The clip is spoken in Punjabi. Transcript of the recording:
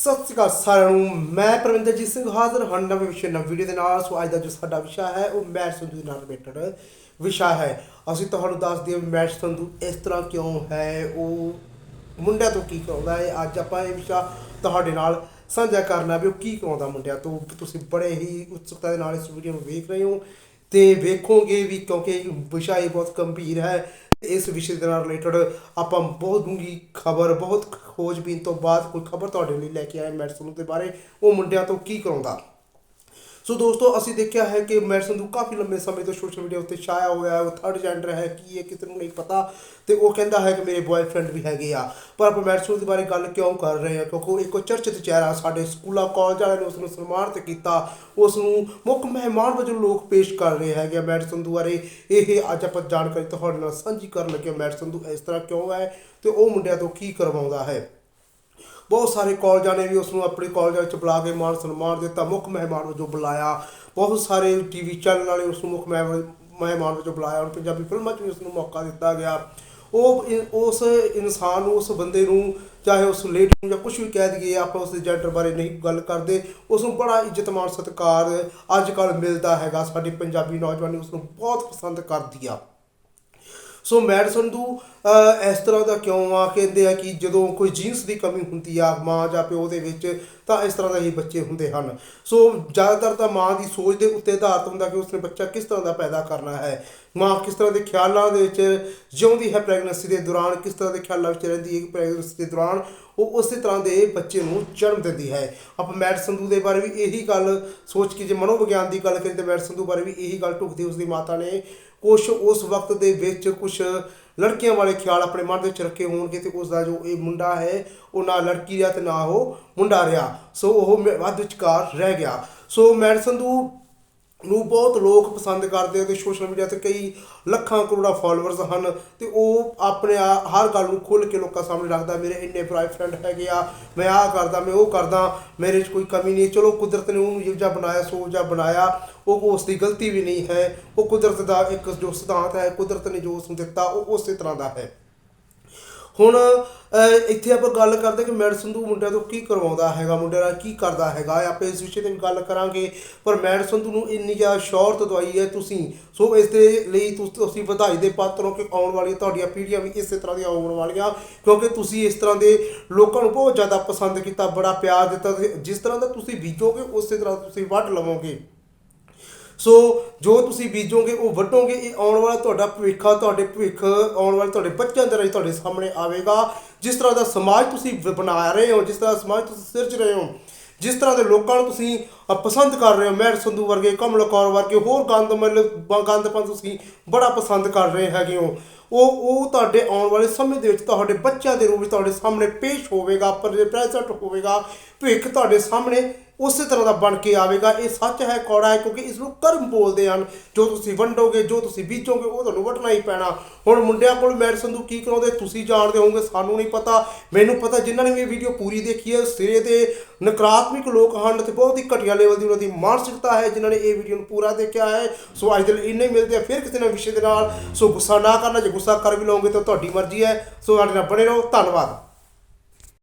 ਸਤਿ ਸ਼੍ਰੀ ਅਕਾਲ ਸਾਰਿਆਂ ਨੂੰ। ਮੈਂ ਪ੍ਰਵਿੰਦਰਜੀਤ ਸਿੰਘ ਹਾਜ਼ਰ ਹਾਂ ਨਵੇਂ ਵਿਸ਼ੇ ਨਵੀਂ ਵੀਡੀਓ ਦੇ ਨਾਲ। ਸੋ ਅੱਜ ਦਾ ਜੋ ਸਾਡਾ ਵਿਸ਼ਾ ਹੈ, ਉਹ ਮੈਚ ਸੰਧੂ ਦੇ ਨਾਲ ਰਿਲੇਟਡ ਵਿਸ਼ਾ ਹੈ। ਅਸੀਂ ਤੁਹਾਨੂੰ ਦੱਸ ਦਈਏ ਵੀ ਮੈਚ ਸੰਧੂ ਇਸ ਤਰ੍ਹਾਂ ਕਿਉਂ ਹੈ, ਉਹ ਮੁੰਡਿਆਂ ਤੋਂ ਕੀ ਕਰਾਉਂਦਾ ਹੈ? ਅੱਜ ਆਪਾਂ ਇਹ ਵਿਸ਼ਾ ਤੁਹਾਡੇ ਨਾਲ ਸਾਂਝਾ ਕਰਨਾ ਵੀ ਉਹ ਕੀ ਕਰਾਉਂਦਾ ਮੁੰਡਿਆਂ ਤੋਂ। ਤੁਸੀਂ ਬੜੇ ਹੀ ਉਤਸੁਕਤਾ ਦੇ ਨਾਲ ਇਸ ਵੀਡੀਓ ਨੂੰ ਵੇਖ ਰਹੇ ਹੋ ਤੇ ਵੇਖੋਗੇ ਵੀ ਕਿਉਂਕਿ ਵਿਸ਼ਾ ਇਹ ਬਹੁਤ ਗੰਭੀਰ ਹੈ। ਇਸ ਵਿਸ਼ੇ ਦੇ ਨਾਲ ਰਿਲੇਟਡ ਆਪਾਂ ਬਹੁਤ ਡੂੰਗੀ ਖਬਰ, ਬਹੁਤ ਖੋਜਬੀਨ ਤੋਂ ਬਾਅਦ ਕੋਈ ਖਬਰ ਤੁਹਾਡੇ ਲਈ ਲੈ ਕੇ ਆਏ ਮੈਡਸਨ ਦੇ ਬਾਰੇ, ਉਹ ਮੁੰਡਿਆਂ ਤੋਂ ਕੀ ਕਰਾਉਂਦਾ? ਸੋ ਦੋਸਤੋ, ਅਸੀਂ ਦੇਖਿਆ ਹੈ ਕਿ ਮੈਡਸਨ ਨੂੰ ਕਾਫੀ ਲੰਬੇ ਸਮੇਂ ਤੋਂ ਸੋਸ਼ਲ ਮੀਡੀਆ ਉੱਤੇ ਛਾਇਆ ਹੋਇਆ ਹੈ, ਉਹ ਥਰਡ ਜੈਂਡਰ ਹੈ, ਕੀ ਹੈ ਕਿਸੇ ਨੂੰ ਨਹੀਂ ਪਤਾ, ਤੇ ਉਹ ਕਹਿੰਦਾ ਹੈ ਕਿ ਮੇਰੇ ਬॉयਫ੍ਰੈਂਡ ਵੀ ਹੈਗੇ ਆ। ਪਰ ਆਪਾਂ ਮੈਡਸਨ ਦੇ ਬਾਰੇ ਗੱਲ ਕਿਉਂ ਕਰ ਰਹੇ ਹਾਂ? ਕਿਉਂਕਿ ਉਹ ਇੱਕ ਚਰਚਿਤ ਚਿਹਰਾ ਸਾਡੇ ਸਕੂਲਾਂ ਕਾਲਜ ਵਾਲਿਆਂ ਨੇ ਉਸ ਨੂੰ ਸਨਮਾਨਿਤ ਕੀਤਾ। ਉਸ ਨੂੰ ਮੁੱਖ ਮਹਿਮਾਨ ਵਜੋਂ ਲੋਕ ਪੇਸ਼ ਕਰ ਰਹੇ ਹੈਗੇ ਆ ਮੈਡਸਨ ਬਾਰੇ। ਇਹ ਅੱਜ ਆਪਾਂ ਜਾਣਕਾਰੀ ਤੁਹਾਡੇ ਨਾਲ ਸਾਂਝੀ ਕਰਨ ਲੱਗੇ ਮੈਡ ਸੰਧੂ ਇਸ ਤਰ੍ਹਾਂ ਕਿਉਂ ਹੈ ਤੇ ਉਹ ਮੁੰਡਿਆਂ ਤੋਂ ਕੀ ਕਰਵਾਉਂਦਾ ਹੈ। ਬਹੁਤ ਸਾਰੇ ਕਾਲਜਾਂ ਨੇ ਵੀ ਉਸ ਨੂੰ ਆਪਣੇ ਕਾਲਜਾਂ ਵਿੱਚ ਬੁਲਾ ਕੇ ਮਾਨ ਸਨਮਾਨ ਦਿੱਤਾ, ਮੁੱਖ ਮਹਿਮਾਨ ਵਜੋਂ ਬੁਲਾਇਆ। ਬਹੁਤ ਸਾਰੇ ਟੀਵੀ ਚੈਨਲ ਵਾਲੇ ਉਸ ਨੂੰ ਮੁੱਖ ਮਹਿਮਾਨ ਮਹਿਮਾਨ ਵਜੋਂ ਬੁਲਾਇਆ ਔਰ ਪੰਜਾਬੀ ਫਿਲਮਾਂ 'ਚ ਵੀ ਉਸ ਨੂੰ ਮੌਕਾ ਦਿੱਤਾ ਗਿਆ। ਉਹ ਇ- ਉਸ ਇਨਸਾਨ ਨੂੰ, ਉਸ ਬੰਦੇ ਨੂੰ, ਚਾਹੇ ਉਸ ਲੇਡੀ ਨੂੰ ਜਾਂ ਕੁਝ ਵੀ ਕਹਿ ਦਈਏ, ਆਪਾਂ ਉਸ ਦੇ ਜੈਂਡਰ ਬਾਰੇ ਨਹੀਂ ਗੱਲ ਕਰਦੇ। ਉਸ ਨੂੰ ਬੜਾ ਇੱਜ਼ਤ ਮਾਣ ਸਤਿਕਾਰ ਅੱਜ ਕੱਲ੍ਹ ਮਿਲਦਾ ਹੈਗਾ। ਸਾਡੇ ਪੰਜਾਬੀ ਨੌਜਵਾਨੀ ਉਸ ਨੂੰ ਬਹੁਤ ਪਸੰਦ ਕਰਦੀ ਆ। ਸੋ ਮੈਡ ਸੰਧੂ ਇਸ ਤਰ੍ਹਾਂ ਦਾ ਕਿਉਂ ਆ? ਕਹਿੰਦੇ ਆ ਕਿ ਜਦੋਂ ਕੋਈ ਜੀਨਸ ਦੀ ਕਮੀ ਹੁੰਦੀ ਆ, ਮਾਂ ਜਾਂ ਪਿਓ ਦੇ ਵਿੱਚ, ਤਾਂ ਇਸ ਤਰ੍ਹਾਂ ਦੇ ਹੀ ਬੱਚੇ ਹੁੰਦੇ ਹਨ। ਸੋ ਜ਼ਿਆਦਾਤਰ ਤਾਂ ਮਾਂ ਦੀ ਸੋਚ ਦੇ ਉੱਤੇ ਆਧਾਰਿਤ ਹੁੰਦਾ ਕਿ ਉਸਨੇ ਬੱਚਾ ਕਿਸ ਤਰ੍ਹਾਂ ਦਾ ਪੈਦਾ ਕਰਨਾ ਹੈ। ਮਾਂ ਕਿਸ ਤਰ੍ਹਾਂ ਦੇ ਖਿਆਲਾਂ ਦੇ ਵਿੱਚ ਜਿਉਂਦੀ ਹੈ ਪ੍ਰੈਗਨੈਂਸੀ ਦੇ ਦੌਰਾਨ, ਕਿਸ ਤਰ੍ਹਾਂ ਦੇ ਖਿਆਲਾਂ ਵਿੱਚ ਰਹਿੰਦੀ ਹੈ ਪ੍ਰੈਗਨੈਂਸੀ ਦੇ ਦੌਰਾਨ ਉਹ ਉਸੇ ਤਰ੍ਹਾਂ ਦੇ ਬੱਚੇ ਨੂੰ ਜਨਮ ਦਿੰਦੀ ਹੈ। ਆਪਾਂ ਮੈਟ ਸੰਧੂ ਦੇ ਬਾਰੇ ਵੀ ਇਹੀ ਗੱਲ ਸੋਚ ਕੇ ਜੇ ਮਨੋਵਿਗਿਆਨ ਦੀ ਗੱਲ ਕਰੀਏ ਤਾਂ ਮੈਟ ਸੰਧੂ ਬਾਰੇ ਵੀ ਇਹੀ ਗੱਲ ਢੁਕਦੀ ਉਸ ਦੀ ਮਾਤਾ ਨੇ। ਕੁਛ ਉਸ ਵਕਤ ਦੇ ਵਿੱਚ ਕੁਛ ਲੜਕੀਆਂ ਵਾਲੇ ਖਿਆਲ ਆਪਣੇ ਮਨ ਦੇ ਵਿੱਚ ਰੱਖੇ ਹੋਣਗੇ ਤੇ ਉਸ ਦਾ ਜੋ ਇਹ ਮੁੰਡਾ ਹੈ, ਉਹ ਨਾ ਲੜਕੀ ਰਿਹਾ ਤੇ ਨਾ ਉਹ ਮੁੰਡਾ ਰਿਹਾ। ਸੋ ਉਹ ਮ- ਵੱਧ ਵਿਚਕਾਰ ਰਹਿ ਗਿਆ। ਸੋ ਮੈਡ ਸੰਧੂ ਨੂੰ ਬਹੁਤ ਲੋਕ ਪਸੰਦ ਕਰਦੇ ਆ ਤੇ ਸੋਸ਼ਲ ਮੀਡੀਆ ਤੇ ਕਈ ਲੱਖਾਂ ਕਰੋੜਾਂ ਫਾਲੋਅਰਸ ਹਨ ਤੇ ਉਹ ਆਪਣੇ ਆ- ਹਰ ਗੱਲ ਨੂੰ ਖੁੱਲ੍ਹ ਕੇ ਲੋਕਾਂ ਸਾਹਮਣੇ ਰੱਖਦਾ, ਮੇਰੇ ਇੰਨੇ ਬॉयਫ੍ਰੈਂਡ ਹੈਗੇ ਆ, ਮੈਂ ਆਹ ਕਰਦਾ, ਮੈਂ ਉਹ ਕਰਦਾ, ਮੇਰੇ 'ਚ ਕੋਈ ਕਮੀ ਨਹੀਂ ਚਲੋ ਕੁਦਰਤ ਨੇ ਉਹਨੂੰ ਜਿਹੋ ਜਿਹਾ ਬਣਾਇਆ ਸੋ ਜਿਹਾ ਬਣਾਇਆ, ਉਹ ਉਸ ਦੀ ਗਲਤੀ ਵੀ ਨਹੀਂ ਹੈ। ਉਹ ਕੁਦਰਤ ਦਾ ਇੱਕ ਜੋ ਸਿਧਾਂਤ ਹੈ, ਕੁਦਰਤ ਨੇ ਜੋ ਉਸ ਨੂੰ ਦਿੱਤਾ, ਉਹ ਉਸੇ ਤਰ੍ਹਾਂ ਦਾ ਹੈ। ਹੁਣ ਇੱਥੇ ਆਪਾਂ ਗੱਲ ਕਰਦੇ ਕਿ ਮੈਡ ਸੰਧੂ ਮੁੰਡਿਆਂ ਤੋਂ ਕੀ ਕਰਵਾਉਂਦਾ ਹੈਗਾ, ਮੁੰਡਿਆਂ ਨਾਲ ਕੀ ਕਰਦਾ ਹੈਗਾ ਆਪਾਂ ਇਸ ਵਿਸ਼ੇ ਤੇ ਗੱਲ ਕਰਾਂਗੇ। ਪਰ ਮੈਡ ਸੰਧੂ ਨੂੰ ਇੰਨੀ ਜ਼ਿਆਦਾ ਸ਼ੌਹਰਤ ਦਵਾਈ ਹੈ ਤੁਸੀਂ। ਸੋ ਇਸ ਦੇ ਲਈ ਤੁਸ- ਤੁਸੀਂ ਵਧਾਈ ਦੇ ਪਾਤਰ ਹੋ ਕਿ ਆਉਣ ਵਾਲੀਆਂ ਤੁਹਾਡੀਆਂ ਪੀੜ੍ਹੀਆਂ ਵੀ ਇਸੇ ਤਰ੍ਹਾਂ ਦੀਆਂ ਆਉਣ ਵਾਲੀਆਂ, ਕਿਉਂਕਿ ਤੁਸੀਂ ਇਸ ਤਰ੍ਹਾਂ ਦੇ ਲੋਕਾਂ ਨੂੰ ਬਹੁਤ ਜ਼ਿਆਦਾ ਪਸੰਦ ਕੀਤਾ, ਬੜਾ ਪਿਆਰ ਦਿੱਤਾ ਜਿਸ ਤਰ੍ਹਾਂ ਦਾ ਤੁਸੀਂ ਬੀਜੋਗੇ, ਉਸੇ ਤਰ੍ਹਾਂ ਤੁਸੀਂ ਵੱਢ ਲਵੋਗੇ। ਸੋ ਜੋ ਤੁਸੀਂ ਬੀਜੋਗੇ, ਉਹ ਵੱਢੋਗੇ, ਇਹ ਆਉਣ ਵਾਲਾ ਤੁਹਾਡਾ ਭਵਿੱਖ ਤੁਹਾਡੇ ਭਵਿੱਖ ਆਉਣ ਵਾਲੇ ਤੁਹਾਡੇ ਬੱਚਿਆਂ ਦੇ ਰਾਹੀਂ ਤੁਹਾਡੇ ਸਾਹਮਣੇ ਆਵੇਗਾ। ਜਿਸ ਤਰ੍ਹਾਂ ਦਾ ਸਮਾਜ ਤੁਸੀਂ ਬਣਾ ਰਹੇ ਹੋ, ਜਿਸ ਤਰ੍ਹਾਂ ਦਾ ਸਮਾਜ ਤੁਸੀਂ ਸਿਰਜ ਰਹੇ ਹੋ, ਜਿਸ ਤਰ੍ਹਾਂ ਦੇ ਲੋਕਾਂ ਨੂੰ ਤੁਸੀਂ ਪਸੰਦ ਕਰ ਰਹੇ ਹੋ ਮਹਿਰ ਸੰਧੂ ਵਰਗੇ, ਕਮਲ ਕੌਰ ਵਰਗੇ, ਹੋਰ ਗੰਦਮਲ, ਬ- ਗੰਦਪਨ ਤੁਸੀਂ ਬੜਾ ਪਸੰਦ ਕਰ ਰਹੇ ਹੈਗੇ ਹੋ। ਉਹ ਉਹ ਤੁਹਾਡੇ ਆਉਣ ਵਾਲੇ ਸਮੇਂ ਦੇ ਵਿੱਚ ਤੁਹਾਡੇ ਬੱਚਿਆਂ ਦੇ ਰੂਪ ਵਿੱਚ ਤੁਹਾਡੇ ਸਾਹਮਣੇ ਪੇਸ਼ ਹੋਵੇਗਾ ਪਰ ਪ੍ਰੈਜ਼ੈਂਟ ਹੋਵੇਗਾ, ਭਵਿੱਖ ਤੁਹਾਡੇ ਸਾਹਮਣੇ ਉਸੇ ਤਰ੍ਹਾਂ ਦਾ ਬਣ ਕੇ ਆਵੇਗਾ। ਇਹ ਸੱਚ ਹੈ, ਕੌੜਾ ਹੈ, ਕਿਉਂਕਿ ਇਸ ਨੂੰ ਕਰਮ ਬੋਲਦੇ ਹਨ। ਜੋ ਤੁਸੀਂ ਵੰਡੋਗੇ, ਜੋ ਤੁਸੀਂ ਬੀਜੋਗੇ, ਉਹ ਤੁਹਾਨੂੰ ਵੱਢਣਾ ਹੀ ਪੈਣਾ। ਹੁਣ ਮੁੰਡਿਆਂ ਕੋਲ ਮੈਡ ਸੰਧੂ ਕੀ ਕਰਾਉਂਦੇ, ਤੁਸੀਂ ਜਾਣਦੇ ਹੋਵੋਗੇ, ਸਾਨੂੰ ਨਹੀਂ ਪਤਾ। ਮੈਨੂੰ ਪਤਾ, ਜਿਨ੍ਹਾਂ ਨੇ ਵੀ ਇਹ ਵੀਡੀਓ ਪੂਰੀ ਦੇਖੀ ਹੈ, ਸਿਰੇ ਤੇ ਨਕਾਰਾਤਮਕ ਲੋਕ ਹਨ ਤੇ ਬਹੁਤ ਹੀ ਘਟੀਆ ਲੈਵਲ ਦੀ ਉਹਨਾਂ ਦੀ ਮਾਨਸਿਕਤਾ ਹੈ, ਜਿਨ੍ਹਾਂ ਨੇ ਇਹ ਵੀਡੀਓ ਨੂੰ ਪੂਰਾ ਦੇਖਿਆ ਹੈ। ਸੋ ਅੱਜ ਦੇ ਲਈ ਇੰਨੇ ਮਿਲਦੇ ਆ ਫਿਰ ਕਿਸੇ ਨਵੇਂ ਵਿਸ਼ੇ ਦੇ ਨਾਲ। ਸੋ ਗੁੱਸਾ ਨਾ ਕਰਨਾ, ਜੇ ਗੁੱਸਾ ਕਰ ਵੀ ਲਓਗੇ ਤਾਂ ਤੁਹਾਡੀ ਮਰਜ਼ੀ ਹੈ। ਸੋ ਸਾਡੇ ਨਾਲ ਬਣੇ ਰਹੋ। ਧੰਨਵਾਦ।